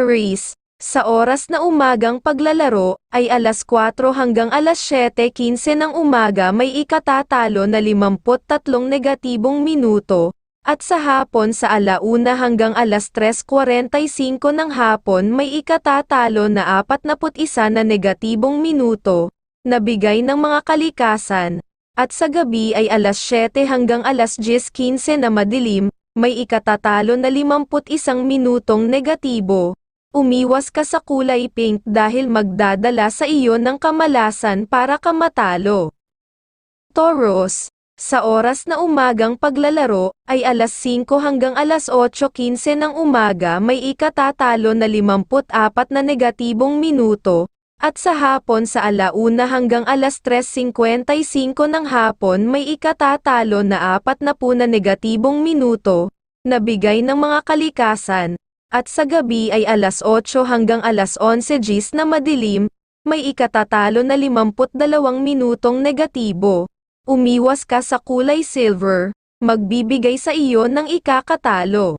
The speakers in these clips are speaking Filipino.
Aries, sa oras na umagang paglalaro, ay alas 4 hanggang alas 7.15 ng umaga may ikatatalo na 53 negatibong minuto, at sa hapon sa alauna hanggang alas 3.45 ng hapon may ikatatalo na 41 na negatibong minuto, na bigay ng mga kalikasan, at sa gabi ay alas 7 hanggang alas 10.15 na madilim, may ikatatalo na 51 minutong negatibo. Umiwas ka sa kulay pink dahil magdadala sa iyo ng kamalasan para ka matalo. Taurus, sa oras na umagang paglalaro, ay alas 5 hanggang alas 8.15 ng umaga may ikatatalo na 54 na negatibong minuto, at sa hapon sa alauna hanggang alas 3.55 ng hapon may ikatatalo na 40 na negatibong minuto, na bigay ng mga kalikasan, at sa gabi ay alas 8 hanggang alas 11 gis na madilim, may ikatatalo na 52 minutong negatibo. Umiwas ka sa kulay silver, magbibigay sa iyo ng ikakatalo.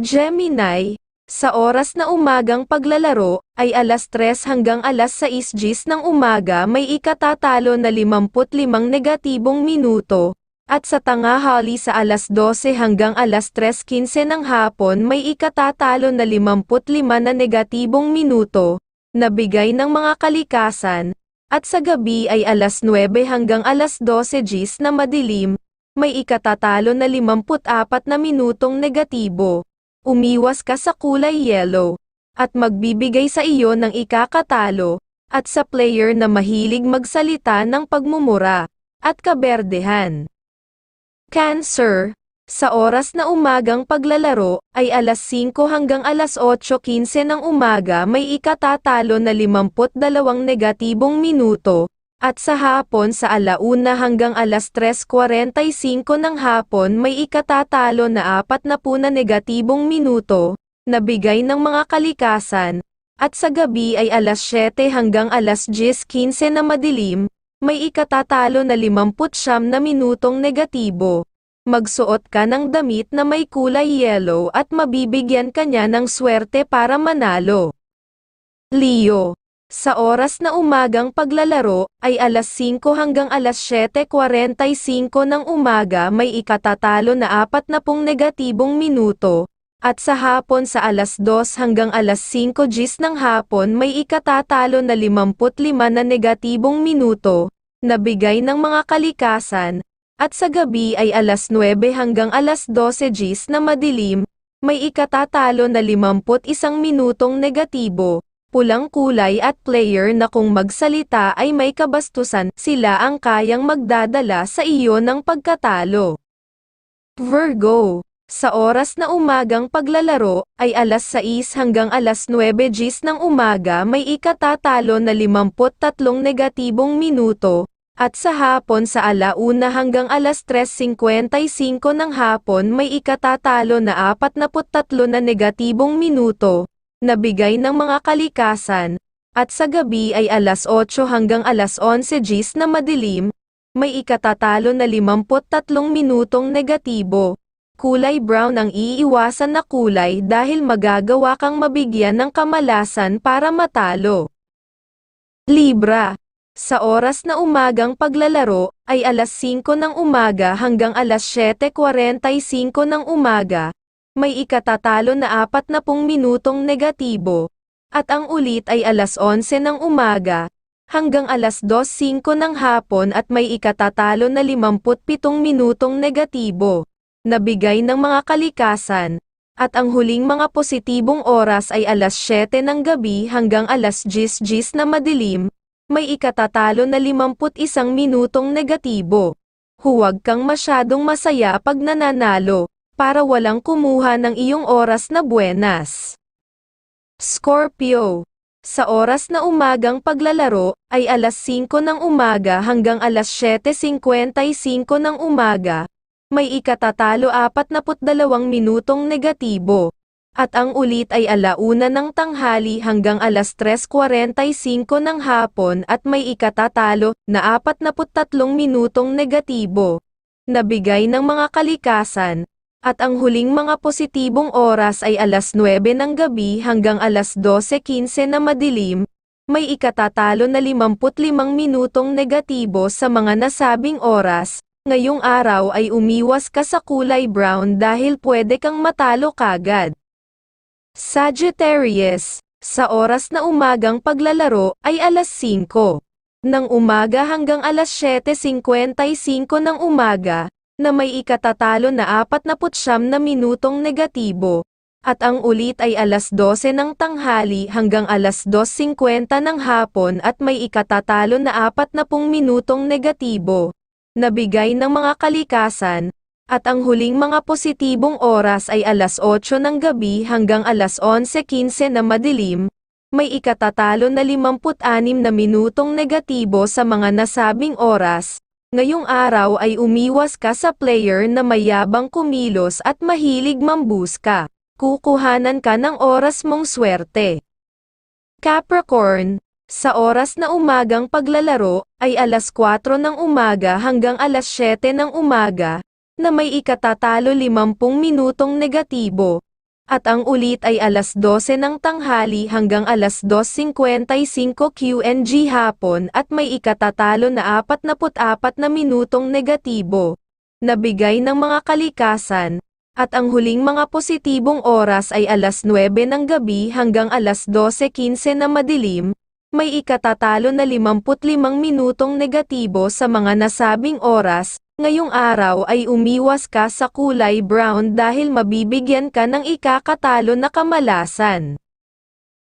Gemini, sa oras na umagang paglalaro, ay alas 3 hanggang alas 6 gis ng umaga may ikatatalo na 55 negatibong minuto, at sa tangahali sa alas 12 hanggang alas 3.15 ng hapon may ikatatalo na 55 na negatibong minuto, na bigay ng mga kalikasan, at sa gabi ay alas 9 hanggang alas 12 gis na madilim, may ikatatalo na 54 na minutong negatibo. Umiwas ka sa kulay yellow, at magbibigay sa iyo ng ikakatalo, at sa player na mahilig magsalita ng pagmumura, at kaberdehan. Cancer, sa oras na umagang paglalaro, ay alas 5 hanggang alas 8.15 ng umaga may ikatatalo na 52 negatibong minuto, at sa hapon sa alauna hanggang alas 3.45 ng hapon may ikatatalo na 40 na negatibong minuto, na bigay ng mga kalikasan, at sa gabi ay alas 7 hanggang alas 10.15 na madilim, may ikatatalo na 50 na minutong negatibo. Magsuot ka ng damit na may kulay yellow at mabibigyan ka niya ng swerte para manalo. Leo, sa oras na umagang paglalaro, ay alas 5 hanggang alas 7.45 ng umaga may ikatatalo na 40 negatibong minuto, at sa hapon sa alas 2 hanggang alas 5 gis ng hapon may ikatatalo na 55 na negatibong minuto, na bigay ng mga kalikasan, at sa gabi ay alas 9 hanggang alas 12 gis na madilim, may ikatatalo na 51 minutong negatibo, pulang kulay at player na kung magsalita ay may kabastusan, sila ang kayang magdadala sa iyo ng pagkatalo. Virgo sa oras na umagang paglalaro, ay alas 6 hanggang alas 9 gis ng umaga may ikatatalo na 53 negatibong minuto, at sa hapon sa alauna hanggang alas 3.55 ng hapon may ikatatalo na 43 na negatibong minuto, na bigay ng mga kalikasan, at sa gabi ay alas 8 hanggang alas 11 gis na madilim, may ikatatalo na 53 minutong negatibo. Kulay brown ang iiwasan na kulay dahil magagawa kang mabigyan ng kamalasan para matalo. Libra. Sa oras na umagang paglalaro, ay alas 5 ng umaga hanggang alas 7.45 ng umaga, may ikatatalo na 40 minutong negatibo, at ang ulit ay alas 11 ng umaga, hanggang alas 2.05 ng hapon at may ikatatalo na 57 minutong negatibo nabigay ng mga kalikasan, at ang huling mga positibong oras ay alas 7 ng gabi hanggang alas 10 gis na madilim, may ikatatalo na 51 minutong negatibo. Huwag kang masyadong masaya pag nananalo, para walang kumuha ng iyong oras na buenas. Scorpio sa oras na umagang paglalaro, ay alas 5 ng umaga hanggang alas 7.55 ng umaga, may ikatatalo 42 minutong negatibo. At ang ulit ay alauna ng tanghali hanggang alas 3.45 ng hapon at may ikatatalo na 43 minutong negatibo. Nabigay ng mga kalikasan. At ang huling mga positibong oras ay alas 9 ng gabi hanggang alas 12.15 na madilim, may ikatatalo na 55 minutong negatibo sa mga nasabing oras, ngayong araw ay umiwas ka sa kulay brown dahil pwede kang matalo kagad. Sagittarius, sa oras na umagang paglalaro ay alas 5 ng umaga hanggang alas 7.55 ng umaga, na may ikatatalo na 49 na minutong negatibo, at ang ulit ay alas 12 ng tanghali hanggang alas 2.50 ng hapon at may ikatatalo na 40 minutong negatibo, nabigay ng mga kalikasan, at ang huling mga positibong oras ay alas 8 ng gabi hanggang alas 11.15 na madilim, may ikatatalo na 56 na minutong negatibo sa mga nasabing oras, Ngayong araw ay umiwas ka sa player na mayabang kumilos at mahilig mambuska. Kukuhanan ka ng oras mong swerte. Capricorn, sa oras na umagang paglalaro, ay alas 4 ng umaga hanggang alas 7 ng umaga, na may ikatatalo 50 minutong negatibo. At ang ulit ay alas 12 ng tanghali hanggang alas 2.55 QNG hapon at may ikatatalo na 44 na minutong negatibo. Nabigay ng mga kalikasan. At ang huling mga positibong oras ay alas 9 ng gabi hanggang alas 12.15 na madilim. May ikatatalo na 55 minutong negatibo sa mga nasabing oras, Ngayong araw ay umiwas ka sa kulay brown dahil mabibigyan ka ng ikakatalo na kamalasan.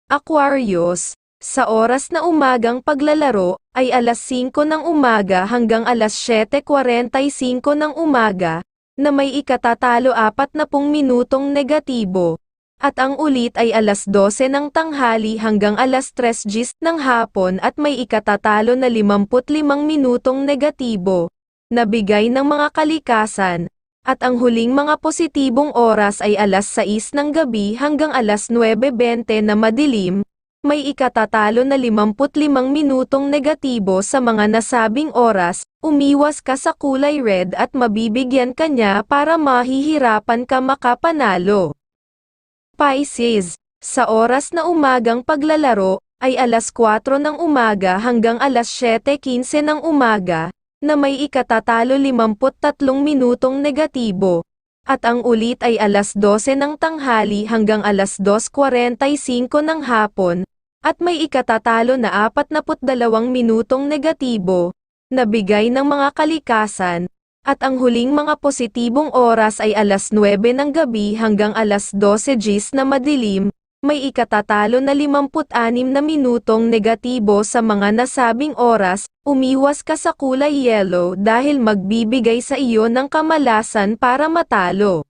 Aquarius, sa oras na umagang paglalaro, ay alas 5 ng umaga hanggang alas 7.45 ng umaga, na may ikatatalo 40 minutong negatibo, at ang ulit ay alas 12 ng tanghali hanggang alas 3 gist ng hapon at may ikatatalo na 55 minutong negatibo nabigay ng mga kalikasan, at ang huling mga positibong oras ay alas 6 ng gabi hanggang alas 9.20 na madilim, may ikatatalo na 55 minutong negatibo sa mga nasabing oras, umiwas ka sa kulay red at mabibigyan ka niya para mahihirapan ka makapanalo. Pisces, sa oras na umagang paglalaro, ay alas 4 ng umaga hanggang alas 7.15 ng umaga, na may ikatatalo 53 minutong negatibo, at ang ulit ay alas 12 ng tanghali hanggang alas 2.45 ng hapon, at may ikatatalo na 42 minutong negatibo, na bigay ng mga kalikasan, at ang huling mga positibong oras ay alas 9 ng gabi hanggang alas 12 gis na madilim, may ikatatalo na 56 na minutong negatibo sa mga nasabing oras, umiwas ka sa kulay yellow dahil magbibigay sa iyo ng kamalasan para matalo.